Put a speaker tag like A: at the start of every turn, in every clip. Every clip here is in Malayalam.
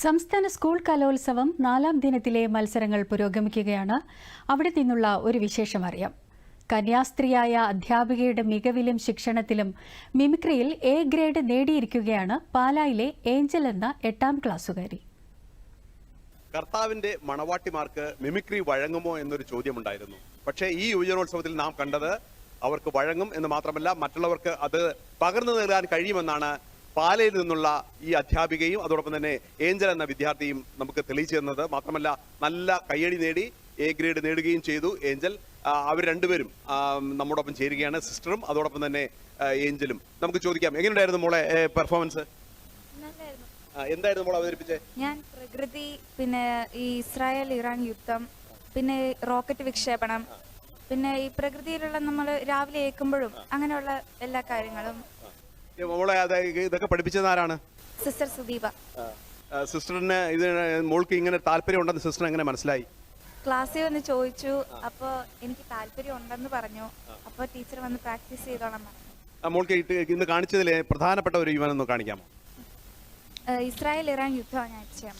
A: സംസ്ഥാന സ്കൂൾ കലോത്സവം നാലാം ദിനത്തിലെ മത്സരങ്ങൾ പുരോഗമിക്കുകയാണ്. അവിടെ നിന്നുള്ള ഒരു വിശേഷം അറിയാം. കന്യാസ്ത്രീയായ അധ്യാപികയുടെ മികവിലും ശിക്ഷണത്തിലും മിമിക്രിയിൽ എ ഗ്രേഡ് നേടിയിരിക്കുകയാണ് പാലായിലെ ഏഞ്ചൽ എന്ന എട്ടാം ക്ലാസ്സുകാരി.
B: കർത്താവിന്റെ മണവാട്ടിമാർക്ക് മിമിക്രി വഴങ്ങുമോ എന്നൊരു ചോദ്യമുണ്ടായിരുന്നു. പക്ഷേ ഈ യുവജനോത്സവത്തിൽ നാം കണ്ടത് അവർക്ക് വഴങ്ങും എന്ന് മാത്രമല്ല മറ്റുള്ളവർക്ക് അത് പകർന്നു നേടാൻ കഴിയുമെന്നാണ് പാലയിൽ നിന്നുള്ള ഈ അധ്യാപികയും അതോടൊപ്പം തന്നെ ഏഞ്ചൽ എന്ന വിദ്യാർത്ഥിയും നമുക്ക് തെളിയിച്ചു തന്നത് മാത്രമല്ല നല്ല കയ്യടി നേടി എ ഗ്രേഡ് നേടുകയും ചെയ്തു ഏഞ്ചൽ. അവർ രണ്ടുപേരും നമ്മോടൊപ്പം ചേരുകയാണ്. സിസ്റ്ററും അതോടൊപ്പം തന്നെ ഏഞ്ചലും. നമുക്ക് ചോദിക്കാം എങ്ങനെയുണ്ടായിരുന്നു മോളെ പെർഫോമൻസ് എന്തായിരുന്നു മോളെ അവതരിപ്പിച്ചേ?
C: ഞാൻ പ്രകൃതി പിന്നെ ഈ ഇസ്രായേൽ ഇറാൻ യുദ്ധം പിന്നെ റോക്കറ്റ് വിക്ഷേപണം പിന്നെ ഈ പ്രകൃതിയിലുള്ള നമ്മൾ രാവിലെ ഏൽക്കുമ്പോഴും അങ്ങനെയുള്ള എല്ലാ കാര്യങ്ങളും
B: മോളെ ഇതൊക്കെ പഠിപ്പിച്ചത് ആരാണ്?
C: സിസ്റ്റർ സുദീപ.
B: സിസ്റ്ററിന് ഇത് മോൾക്ക് ഇങ്ങനെ താല്പര്യം ഉണ്ടെന്ന് സിസ്റ്റർ എങ്ങനെ മനസ്സിലായി?
C: ക്ലാസ്സിൽ വന്ന് ചോദിച്ചു അപ്പൊ എനിക്ക് താല്പര്യം ഉണ്ടെന്ന് പറഞ്ഞു. അപ്പൊ ടീച്ചർ വന്ന് പ്രാക്ടീസ് ചെയ്തോളാം
B: മോൾക്ക് ഇന്ന് കാണിച്ചതിലെ പ്രധാനപ്പെട്ട ഒരു യുവനം ഒന്ന് കാണിക്കാമോ?
C: ഇസ്രായേൽ ഇറാൻ യുദ്ധമാണ് ഞാൻ ചെയ്യാൻ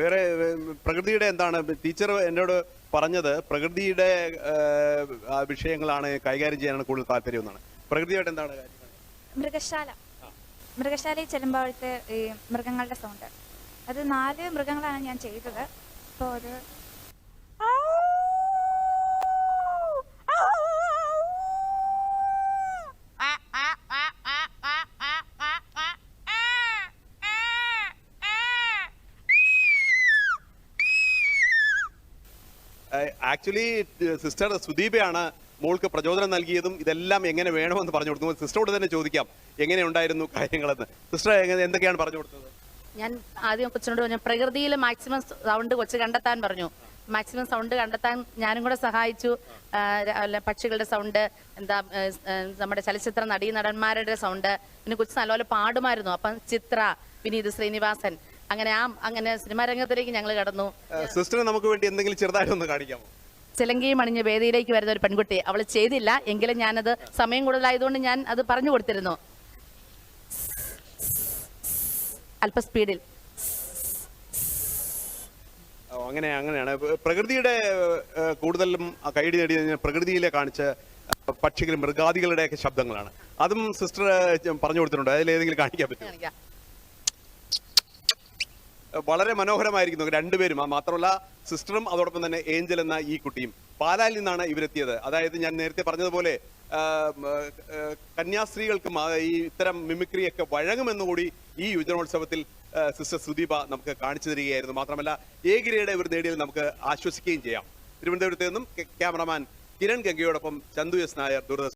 B: വേറെ പ്രകൃതിയുടെ എന്താണ്? ടീച്ചർ എന്നോട് പറഞ്ഞത് പ്രകൃതിയുടെ വിഷയങ്ങളാണ് കൈകാര്യം ചെയ്യാനാണ് കൂടുതൽ താല്പര്യം എന്നാണ്. പ്രകൃതിയായിട്ട് എന്താണ്
C: മൃഗശാല. മൃഗശാലയിൽ ചെല്ലുമ്പോൾ അവിടുത്തെ ഈ മൃഗങ്ങളുടെ സൗണ്ട്. അത് നാല് മൃഗങ്ങളാണ് ഞാൻ ചെയ്തത്. അപ്പോൾ അത്
B: ആക്ച്വലി സിസ്റ്റർ സുദീപയാണ് മോൾക്ക് പ്രചോദനം നൽകിയതും ഇതെല്ലാം എങ്ങനെ വേണമെന്ന് പറഞ്ഞു കൊടുത്തു സിസ്റ്ററോട് തന്നെ ചോദിക്കാം എങ്ങനെ ഉണ്ടായിരുന്നു കാര്യങ്ങളെന്ന്? സിസ്റ്റർ എന്തൊക്കെയാണ് പറഞ്ഞു കൊടുത്തത്?
D: ഞാൻ ആദ്യം കൊച്ചിനോട് പറഞ്ഞു പ്രകൃതിയിൽ മാക്സിമം സൗണ്ട് കൊച്ചു കണ്ടെത്താൻ പറഞ്ഞു. മാക്സിമം സൗണ്ട് കണ്ടെത്താൻ ഞാനും കൂടെ സഹായിച്ചു. പക്ഷികളുടെ സൗണ്ട് എന്താ നമ്മുടെ ചലച്ചിത്ര നടീ നടന്മാരുടെ സൗണ്ട് പിന്നെ കൊച്ചു നല്ലപോലെ പാടുമായിരുന്നു. അപ്പം ചിത്ര വിനീത് ശ്രീനിവാസൻ അങ്ങനെ ആ അങ്ങനെ സിനിമാ രംഗത്തിലേക്ക് ഞങ്ങൾ കടന്നു.
B: സിസ്റ്റർ നമുക്ക് വേണ്ടി എന്തെങ്കിലും ചെറുതായിട്ടൊന്ന് കാണിക്കാമോ?
D: ചിലങ്കയും അണിഞ്ഞ് വേദിയിലേക്ക് വരുന്ന ഒരു പെൺകുട്ടി. അവൾ ചെയ്തില്ല. എങ്കിലും ഞാനത് സമയം കൂടുതലായതുകൊണ്ട് ഞാൻ അത് പറഞ്ഞു കൊടുത്തിരുന്നു. അല്പ സ്പീഡിൽ.
B: ഓ, അങ്ങനെ അങ്ങനെയാണ്. പ്രകൃതിയുടെ കൂടുതലും കൈടി നേടി പ്രകൃതിയിലെ കാണിച്ച പക്ഷികളും പക്ഷികൾ മൃഗാദികളുടെയൊക്കെ ശബ്ദങ്ങളാണ്. അതും സിസ്റ്റർ പറഞ്ഞു കൊടുത്തിട്ടുണ്ട്. അതിൽ ഏതെങ്കിലും കാണിക്കാൻ പറ്റും വളരെ മനോഹരമായിരിക്കുന്നു രണ്ടുപേരും. മാത്രമല്ല സിസ്റ്ററും അതോടൊപ്പം തന്നെ ഏഞ്ചൽ എന്ന ഈ കുട്ടിയും. പാലായിൽ നിന്നാണ് ഇവരെത്തിയത്. അതായത് ഞാൻ നേരത്തെ പറഞ്ഞതുപോലെ കന്യാസ്ത്രീകൾക്കും ഈ ഇത്തരം മിമിക്രിയൊക്കെ വഴങ്ങുമെന്നുകൂടി ഈ യുവജനോത്സവത്തിൽ സിസ്റ്റർ സുദീപ നമുക്ക് കാണിച്ചു തരികയായിരുന്നു. മാത്രമല്ല എ ഗ്രേഡ് ഇവർ നേടിയതിൽ നമുക്ക് ആശ്വസിക്കുകയും ചെയ്യാം. തിരുവനന്തപുരത്ത് നിന്നും ക്യാമറമാൻ കിരൺ ഗംഗയോടൊപ്പം ചന്തു എസ് നായർ ദൂരദർശൻ